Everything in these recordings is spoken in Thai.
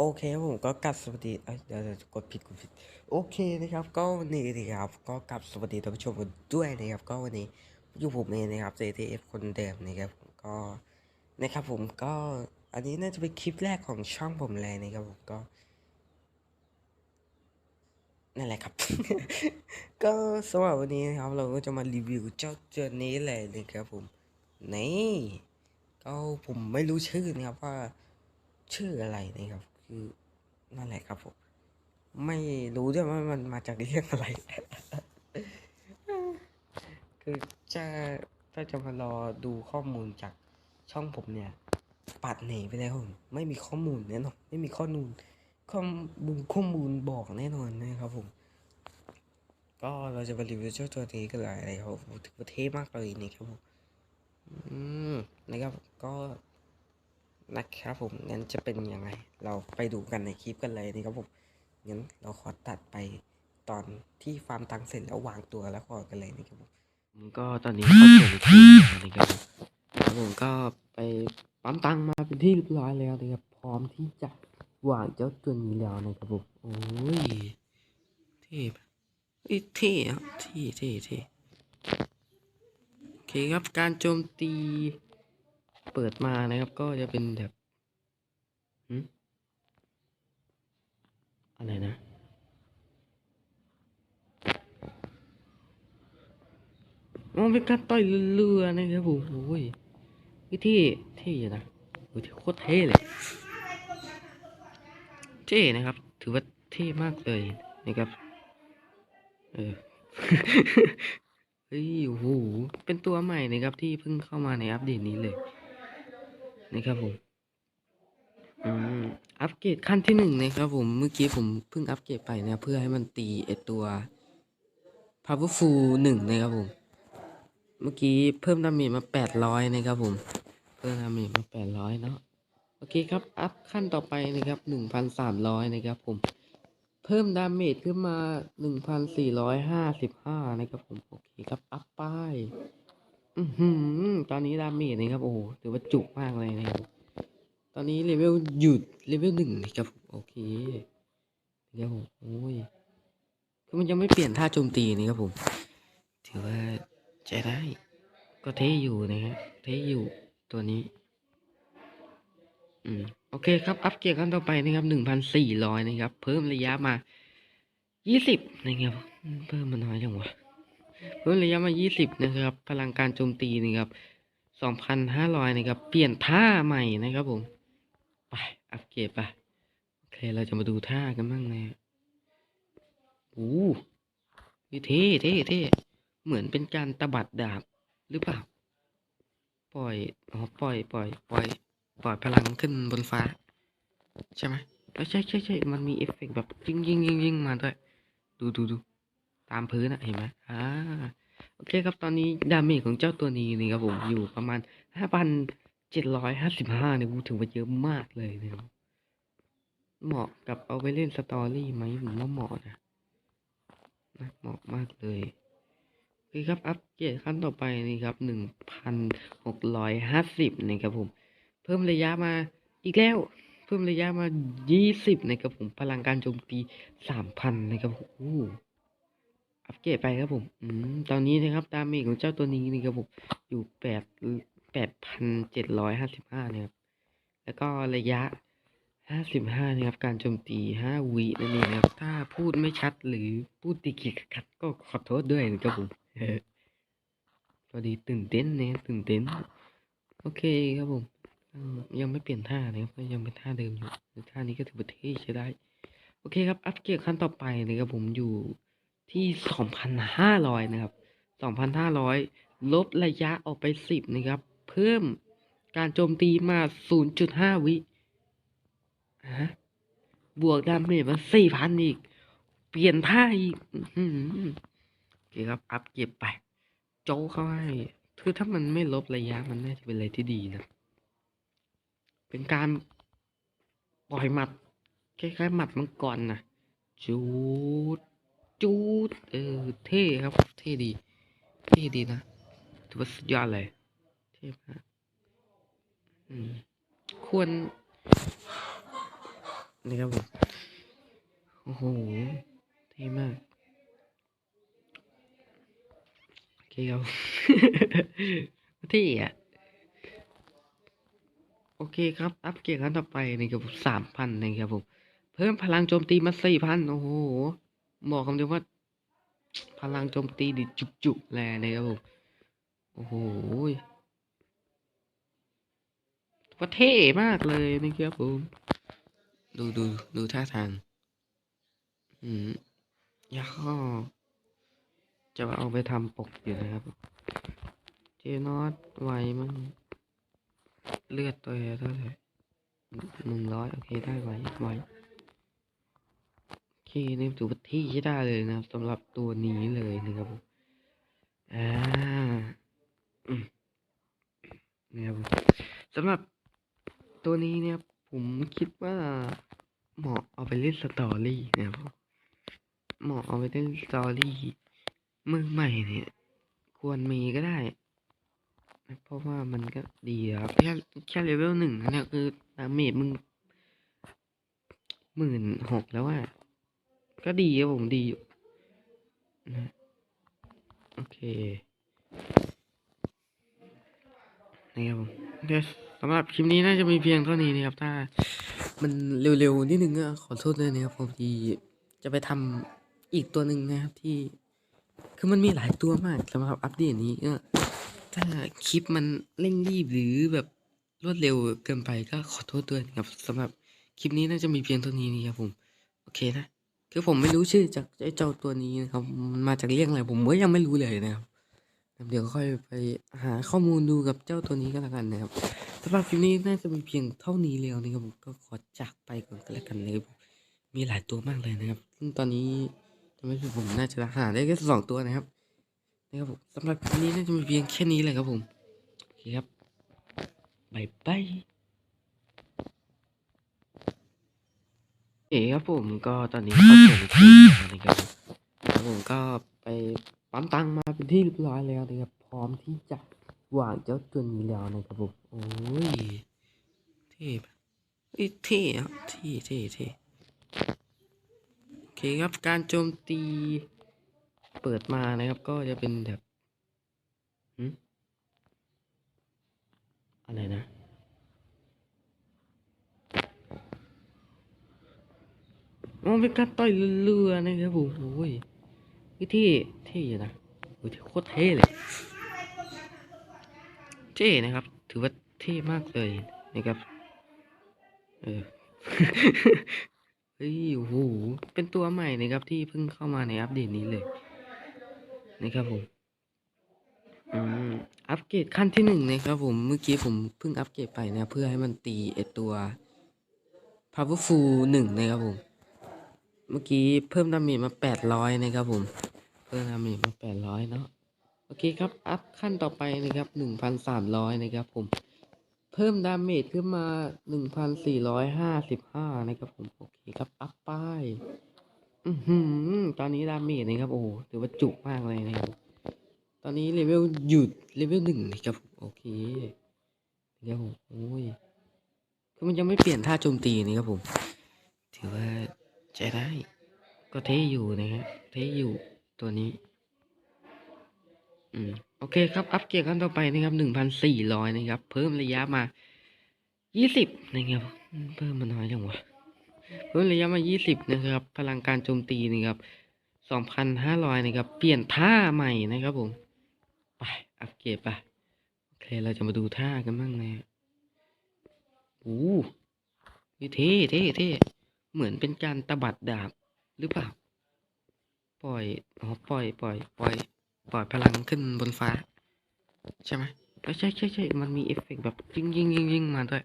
โอเคครับผมก็กลับสวัสดีเดี๋ยวเดี๋ยวกดผิดกดผิด โอเคนะครับ ก็วันนี้นะครับก็กลับสวัสดีท่านผู้ชมกันด้วยนะครับ ก็วันนี้อยู่ผมเองนะครับ JTF คนเดิมนะครับผมก็นะครับผมก็อันนี้น่าจะเป็นคลิปแรกของช่องผมเลยนะครับผมก็นั่นแหละครับ ก็สำหรับวันนี้นะครับเราก็จะมารีวิวเจ้าตัวนี้เลยนะครับผมนี่ก็ผมไม่รู้ชื่อนะครับว่าชื่ออะไรนะครับ คือนั่นแหละครับผมไม่รู้ด้วยว่ามันมาจากเรื่องอะไร คือจะถ้าจะมารอดูข้อมูลจากช่องผมเนี่ย ปัดหนีไปแล้วผมไม่มีข้อมูลแน่นอนไม่มีข้อมูลข้อมูลข้อมูลบอกแน่นอนนะครับผม ก็เราจะมารีวิวเจ้าตัวนี้กันเลยนะครับถือว่าเท่มากเลยนี่ครับผมอืมนะครับก็ นะครับผมงั้นจะเป็นยังไง เราไปดูกันในคลิปกันเลยนะครับผมงั้นเราขอตัดไปตอนที่ฟาร์มตังเสร็จแล้ววางตัวแล้วก่อกันเลยนะครับผมก็ตอนนี้เขาถึงที่นะครับผมก็ไปปั๊มตังมาเป็นที่เรียบร้อยแล้วนะครับพร้อมที่จะวางเจ้าตัวนี้แล้วนะครับผมโอ้ยเท่ปะเอ้ยเท่เท่เท่เท่โอเคครับการโจมตี เปิดมานะครับ ก็จะเป็นแบบอะไรนะอ๋อเป็นการต่อยเรือนะครับผมโอ้ยเฮ้ยเท่เท่อยู่นะโอ้ยโคตรเท่เลยเท่นะครับ ถือว่าเท่มากเลยนะครับ เออเฮ้ยโอ้โหเป็นตัวใหม่นะครับที่เพิ่งเข้ามาในอัปเดตนี้เลย นะครับผมอืมอัปเกรดขั้นที่หนึ่งนะครับผมเมื่อกี้ผมเพิ่งอัปเกรดไปนะเพื่อให้มันตีไอตัว powerful หนึ่งนะครับผม เมื่อกี้เพิ่มดาเมจมาแปดร้อยนะครับผม เพิ่มดาเมจมาแปดร้อยเนาะโอเคครับ อัพขั้นต่อไปนะครับหนึ่งพันสามร้อยนะครับผม เพิ่มดาเมจขึ้นมาหนึ่งพันสี่ร้อยห้าสิบห้านะครับผม โอเคครับ อัพป้าย อือหือตอนนี้ดาเมจนะครับ โอ้โหถือว่าจุกมากเลยนะครับ ตอนนี้เลเวลหยุดเลเวลหนึ่งนะครับ โอเคเดี๋ยวผมโอ้ยคือมันยังไม่เปลี่ยนท่าโจมตีนี่ครับผม ถือว่าใช้ได้ ก็เท่อยู่นะครับเท่อยู่ตัวนี้ อืม โอเคครับ อัปเกรดขั้นต่อไปนะครับหนึ่งพันสี่ร้อยนะครับ เพิ่มระยะมายี่สิบนะครับ เพิ่มมาน้อยจังวะ เพิ่มระยะมายี่สิบนะครับ พลังการโจมตีนะครับสองพันห้าร้อยนะครับ เปลี่ยนท่าใหม่นะครับผม ไป อัปเกรดไป โอเค เราจะมาดูท่ากันบ้างนะโอ้โหเท่เท่เท่เหมือนเป็นการตบัดดาบหรือเปล่า ปล่อย อ๋อ ปล่อย ปล่อย ปล่อย ปล่อยพลังขึ้นบนฟ้า ใช่ไหมใช่ใช่ใช่มันมีเอฟเฟกต์แบบยิงยิงยิงยิงมาด้วย ดูดูดู ตามพื้นอะเห็นไหมอ่าโอเคครับตอนนี้ดาเมจของเจ้าตัวนี้นี่ครับผมอยู่ประมาณห้าพันเจ็ดร้อยห้าสิบห้าเนี่ยถือว่าเยอะมากเลยนะครับเหมาะกับเอาไปเล่นสตอรี่ไหมผมว่าเหมาะนะนะเหมาะมากเลยโอเคครับอัปเกรดขั้นต่อไปนี่ครับหนึ่งพันหกร้อยห้าสิบนะครับผม เพิ่มระยะมาอีกแล้ว เพิ่มระยะมายี่สิบนะครับผมพลังการโจมตีสามพันนะครับผมอู้ อัปเกรดไปครับผมอืมตอนนี้นะครับดาเมจของเจ้าตัวนี้นี่ครับผมอยู่แปดแปดพันเจ็ดร้อยห้าสิบห้านะครับ แล้วก็ระยะห้าสิบห้านะครับ การโจมตีห้าวินั่นเองนะครับ ถ้าพูดไม่ชัดหรือพูดติกิดขัดก็ขอโทษด้วยนะครับผมพอดีตื่นเต้นเนี่ยตื่นเต้น โอเคครับผมยังไม่เปลี่ยนท่านะครับยังเป็นท่าเดิมอยู่ท่านี้ก็ถือว่าเท่ใช้ได้ โอเคครับ อัปเกรดขั้นต่อไปนะครับผมอยู่ ที่สองพันะครับสองพันห้าร้อยลดระยะออกไปสิบนะครับ เพิ่มการโจมตีมาศูนย์จุดห้าวิฮะบวกดาเมจมาสี่พันอีก เปลี่ยนท่าอีกอื้อหือโอเคครับ อัพเก็บไป โจ้เข้าให้ คือถ้ามันไม่ลบระยะมันน่าจะเป็นอะไรที่ดีนะ เป็นการปล่อยหมัด คล้ายๆหมัดมังกรนะจูด จูดเออเท่ครับ เท่ดี เท่ดีนะถือว่าสุดยอดเลยเท่มากอืมควรนะครับผมโอ้โหเท่มากโอเคครับเท่อะโอเคครับ อัปเกรดขั้นต่อไปนะครับสามพันนะครับผม เพิ่มพลังโจมตีมาสี่พันโอ้โห บอกคำเดียวว่า พลังโจมตีดิจุกๆแลนะครับผมโอ้โหว่าเท่มากเลยนะครับผม ดูดูดูท่าทาง อืมยาข้อจะเอาไปทำปกอยู่นะครับ เจนอตไหวมั้งเลือดตัวเท่าไหร่หนึ่งร้อยโอเคได้ไหวไหว เคนี่ถือว่าที่ใช้ได้เลยนะครับสำหรับตัวนี้เลยนะครับผมอ่านะครับสำหรับตัวนี้เนี่ยผมคิดว่าเหมาะเอาไปเล่นสตอรี่นะครับเหมาะเอาไปเล่นสตอรี่มือใหม่เนี่ย ควรมีก็ได้ เพราะว่ามันก็ดีครับแค่แค่เลเวลหนึ่งเนี่ยคือดาเมจมึงหมื่นหกแล้วอะ ก็ดีครับผมดีอยู่นะโอเคนะครับผมเดี๋ยวสำหรับคลิปนี้น่าจะมีเพียงเท่านี้นะครับ ถ้ามันเร็วๆนิดนึงก็ขอโทษด้วยนะครับผมที่จะไปทำอีกตัวหนึ่งนะครับที่ คือมันมีหลายตัวมากสำหรับอัปเดตนี้ก็ถ้าคลิปมันเร่งรีบหรือแบบรวดเร็วเกินไปก็ขอโทษด้วยนะครับสำหรับคลิปนี้น่าจะมีเพียงเท่านี้นะครับผม โอเคนะ คือผมไม่รู้ชื่อจากไอ้เจ้าตัวนี้นะครับมันมาจากเรื่องอะไรผมก็ยังไม่รู้เลยนะครับเดี๋ยวค่อยไปหาข้อมูลดูกับเจ้าตัวนี้ก็แล้วกันนะครับสำหรับคลิปนี้น่าจะมีเพียงเท่านี้แล้วนะครับผมก็ขอจากไปก่อนก็แล้วกันนะครับมีหลายตัวมากเลยนะครับซึ่งตอนนี้จะไมผมน่าจะหาได้แค่สองตัวนะครับนะครับผมสำหรับคลิปนี้น่าจะมีเพียงแค่นี้เลยครับผมโอเคครับบายบาย เอ๋ครับผมก็ตอนนี้เข้าสู่ที่นะครับผมก็ไปปั๊มตังมาเป็นที่เรียบร้อยแล้วนะครับพร้อมที่จะวางเจ้าตัวนี้แล้วนะครับผมโอ้ยเท่ปะเอ้ยเท่เท่เท่เท่โอเคครับการโจมตีเปิดมานะครับก็จะเป็นแบบอะไรนะ อ๋อเป็นการต่อยเรือนะครับผมโอ้ยเฮ้ยเท่เท่อยู่นะโอ้ยโคตรเท่เลยเท่นะครับ ถือว่าเท่มากเลยนะครับเออเฮ้ยโอ้โหเป็นตัวใหม่นะครับที่เพิ่งเข้ามาในอัปเดตนี้เลยนะครับผมอืมอัปเกรดขั้นที่หนึ่งนะครับผมเมื่อกี้ผมเพิ่งอัปเกรดไปนะ เพื่อให้มันตีไอตัว powerful หนึ่งนะครับผม เมื่อกี้เพิ่มดาเมจมาแปดร้อยนะครับผม เพิ่มดาเมจมาแปดร้อยเนาะ โอเคครับ อัพขั้นต่อไปนะครับหนึ่งพันสามร้อยนะครับผม เพิ่มดาเมจขึ้นมาหนึ่งพันสี่ร้อยห้าสิบห้านะครับผม โอเคครับ อัพป้ายอือตอนนี้ดาเมจนะครับ โอ้โห ถือว่าจุกมากเลยนะครับ ตอนนี้เลเวลหยุดเลเวลหนึ่งนะครับผมโอเคนะครับผมโอ้ยคือมันยังไม่เปลี่ยนท่าโจมตีนี่ครับผม ถือว่า ใช้ได้ ก็เท่อยู่นะฮะเท่อยู่ตัวนี้ อืม โอเคครับ อัปเกรดขั้นต่อไปนะครับหนึ่งพันสี่ร้อยนะครับ เพิ่มระยะมายี่สิบนะครับ เพิ่มมาน้อยจังวะ เพิ่มระยะมายี่สิบนะครับ พลังการโจมตีนะครับสองพันห้าร้อยนะครับ เปลี่ยนท่าใหม่นะครับผม ไป อัปเกรดไปโอเค เราจะมาดูท่ากันบ้างนะโอ้โหนี่เท่เท่เท่ เหมือนเป็นการตบัดดาบหรือเปล่า ปล่อยอ๋อปล่อย ปล่อย ปล่อย ปล่อยพลังขึ้นบนฟ้า ใช่ไหมใช่ใช่ใช่มันมีเอฟเฟกต์แบบยิงยิงยิงยิงมาด้วย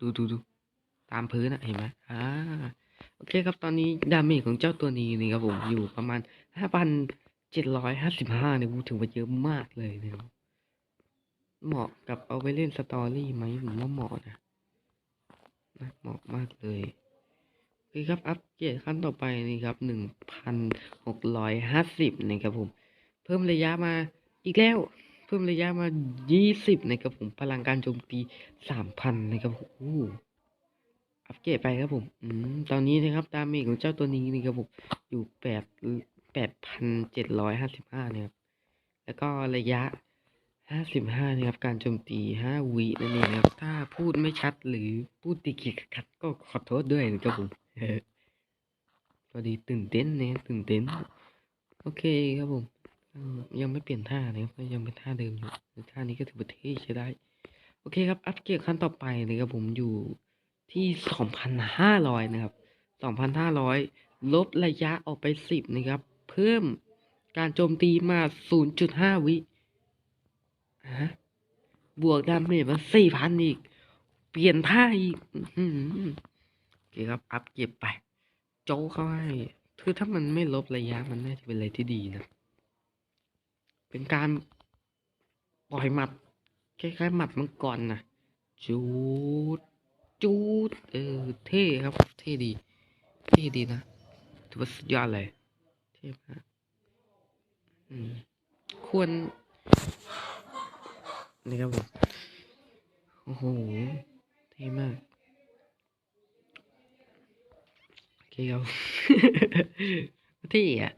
ดูดูดูตามพื้นอะเห็นไหมอ่าโอเคครับตอนนี้ดาเมจของเจ้าตัวนี้นี่ครับผมอยู่ประมาณห้าพันเจ็ดร้อยห้าสิบห้าเนี่ยถือว่าเยอะมากเลยนะครับเหมาะกับเอาไปเล่นสตอรี่ไหมผมว่าเหมาะนะนะเหมาะมากเลย โอครับอัปเกรดขั้นต่อไปนี่ครับหนึ่งพันหกร้อยห้าสิบนะครับผม เพิ่มระยะมาอีกแล้ว เพิ่มระยะมายี่สิบนะครับผมพลังการโจมตีสามพันนะครับผมอู้ออัปเกรดไปครับผมอืมตอนนี้นะครับดาเมจของเจ้าตัวนี้นี่ครับผมอยู่แปดแปดพันเจ็ดร้อยห้าสิบห้านะครับ แล้วก็ระยะห้าสิบห้านะครับการโจมตีห้าวินั่นเองครับ ถ้าพูดไม่ชัดหรือพูดติดขีดขัดก็ขอโทษด้วยนะครับผม พอดีตื่นเต้นเนี่ยตื่นเต้น โอเคครับผม ยังไม่เปลี่ยนท่านะครับก็ยังเป็นท่าเดิมอยู่ท่านี้ก็ถือว่าเท่ใช้ได้ โอเคครับ อัปเกรดขั้นต่อไปนะครับผมอยู่ที่สองพันห้าร้อยนะครับสองพันห้าร้อยลบระยะออกไปสิบนะครับ เพิ่มการโจมตีมาศูนย์จุดห้าวิฮะบวกดาเมจมาสี่พันอีก เปลี่ยนท่าอีก เคครับ อัปเกรดไป โจ้เข้าให้คือถ้ามันไม่ลบระยะมันน่าจะเป็นอะไรที่ดีนะ เป็นการปล่อยหมัดคล้ายๆหมัดมังกรนะจูดจูดเออเท่ครับ เท่ดีเท่ดีนะถือว่าสุดยอดเลยเท่มากอืมควรนี่ครับผมโอ้โห เท่มาก เคครับเท่อะ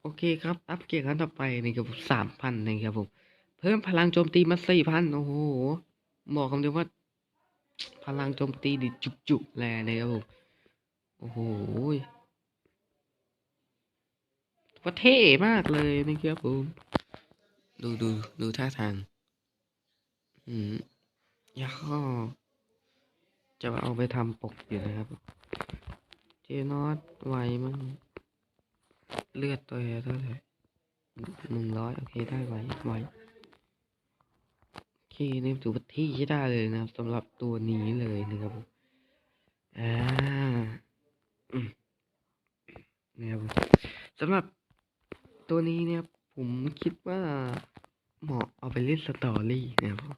โอเคครับ อัปเกรดขั้นต่อไปนี่ครับสามพันนะครับผม เพิ่มพลังโจมตีมาสี่พันโอ้โหบอกคำเดียวว่า พลังโจมตีดิจุกๆแลนะครับผม โอ้โหว่าเท่มากเลยนะครับผม ดูดูดูท่าทาง อืมยาข้อ จะเอาไปทำปกอยู่นะครับ เจนอตไวมั้งเลือดตัวเท่าไหร่หนึ่งร้อยโอเคได้ไวไวโอเคนี่ถือว่าที่ใช้ได้เลยนะครับสำหรับตัวนี้เลยนะครับผมอ่านะครับผมสำหรับตัวนี้เนี่ยผมคิดว่าเหมาะเอาไปเล่นสตอรี่นะครับผม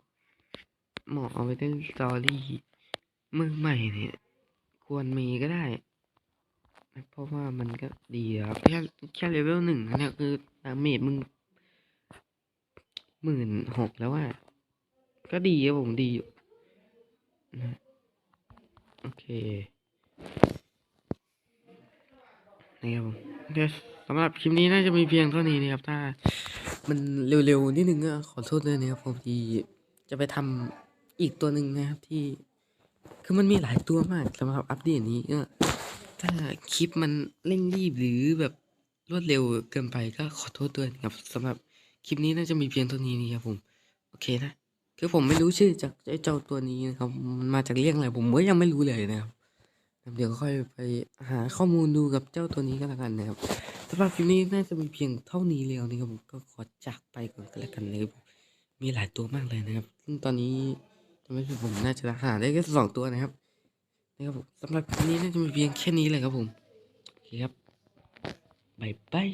เหมาะเอาไปเล่นสตอรี่ มือใหม่เนี่ย ควรมีก็ได้ เพราะว่ามันก็ดีครับแค่แค่เลเวลหนึ่งเนี่ยคือดาเมจมึงหมื่นหกแล้วว่า ก็ดีครับผมดีอยู่นะโอเคนะครับผมเดี๋ยวสำหรับคลิปนี้น่าจะมีเพียงเท่านี้นะครับ ถ้ามันเร็วๆนิดนึงก็ขอโทษด้วยนะครับผมที่จะไปทำอีกตัวหนึ่งนะครับที่ คือมันมีหลายตัวมากสำหรับอัปเดตนี้ก็ถ้าคลิปมันเร่งรีบหรือแบบรวดเร็วเกินไปก็ขอโทษด้วยนะครับสำหรับคลิปนี้น่าจะมีเพียงเท่านี้นะครับผมโอเคนะคือผมไม่รู้ชื่อจากไอ้เจ้าตัวนี้นะครับมันมาจากเรื่องอะไรผมก็ยังไม่รู้เลยนะครับเดี๋ยวค่อยไปหาข้อมูลดูกับเจ้าตัวนี้ก็แล้วกันนะครับสำหรับคลิปนี้น่าจะมีเพียงเท่านี้แล้วนะครับผมก็ขอจากไปก่อนก็แล้วกันเลยครับมีหลายตัวมากเลยนะครับซึ่งตอนนี้ จะไม่ผิดผมน่าจะหาได้แค่สองตัวนะครับนะครับผมสำหรับคลิปนี้น่าจะมีเพียงแค่นี้เลยครับผมโอเคครับบายบาย